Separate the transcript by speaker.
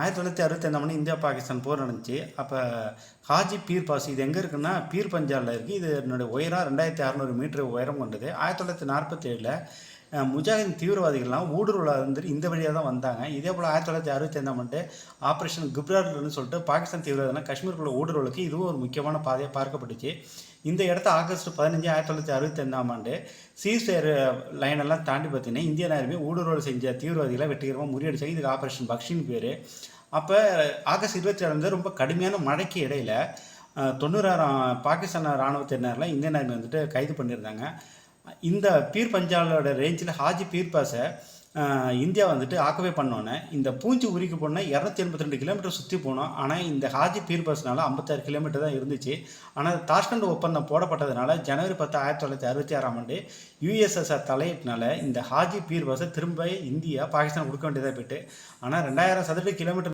Speaker 1: ஆயிரத்தி தொள்ளாயிரத்தி அறுபத்தைந்தாம் ஆண்டு இந்தியா பாகிஸ்தான் போர் நடந்துச்சு. அப்போ ஹாஜி பீர் பாஸ் இது எங்கே இருக்குன்னா பீர் பஞ்சாலில் இருக்குது இது என்னுடைய உயரம் ரெண்டாயிரத்தி அறநூறு மீட்டர் உயரம் கொண்டது. ஆயிரத்தி தொள்ளாயிரத்தி நாற்பத்தேழில் முஜாஹித் தீவிரவாதிகள்லாம் ஊடுருவலாக இருந்துட்டு இந்த வழியாக தான் வந்தாங்க. இதே போல் ஆயிரத்தி தொள்ளாயிரத்தி அறுபத்தைந்தாம் ஆண்டு ஆப்ரேஷன் குப்ரார்னு சொல்லிட்டு பாகிஸ்தான் தீவிரவாதிகள் காஷ்மீருக்குள்ள ஊடுருவலுக்கு இதுவும் ஒரு முக்கியமான பாதையாக பார்க்கப்பட்டுச்சு. இந்த இடத்த ஆகஸ்ட் பதினஞ்சு ஆயிரத்தி தொள்ளாயிரத்தி அறுபத்தைந்தாம் ஆண்டு சீஸ்ஃபயர் லைன் எல்லாம் தாண்டி பார்த்தீங்கன்னா இந்தியன் ஆர்மி ஊடுருவல் செஞ்ச தீவிரவாதிகளை வெற்றிகரமாக முறியடிச்சாங்க. இதுக்கு ஆப்ரேஷன் பக்ஷின் பேர். அப்போ ஆகஸ்ட் இருபத்தி ஏழு ரொம்ப கடுமையான மழைக்கு இடையில தொண்ணூறாயிரம் பாகிஸ்தான் இராணுவத்தினர்லாம் இந்தியன் ஆர்மி வந்துட்டு கைது பண்ணியிருந்தாங்க. இந்த பீர் பஞ்சாலோட ரேஞ்சில் ஹாஜி பீர் பாஸை இந்தியா வந்துட்டு ஆக்கவே பண்ணோன்னே இந்த பூஞ்சி உரிக்கு போனால் இரநூத்தி எண்பத்தி ரெண்டு கிலோமீட்டர் சுற்றி போனோம். ஆனால் இந்த ஹாஜி பீர்பாஸ்னால ஐம்பத்தாறு கிலோமீட்டர் தான் இருந்துச்சு. ஆனால் தாஷ்கண்ட் ஒப்பந்தம் போடப்பட்டதுனால ஜனவரி பத்து ஆயிரத்தி தொள்ளாயிரத்தி அறுபத்தி ஆறாம் ஆண்டு யுஎஸ்எஸ்ஆர் தலையிட்டனால இந்த ஹாஜி பீர் திரும்ப இந்தியா பாகிஸ்தான் கொடுக்க வேண்டியதாக போயிட்டு. ஆனால் ரெண்டாயிரம் சதுர கிலோமீட்டர்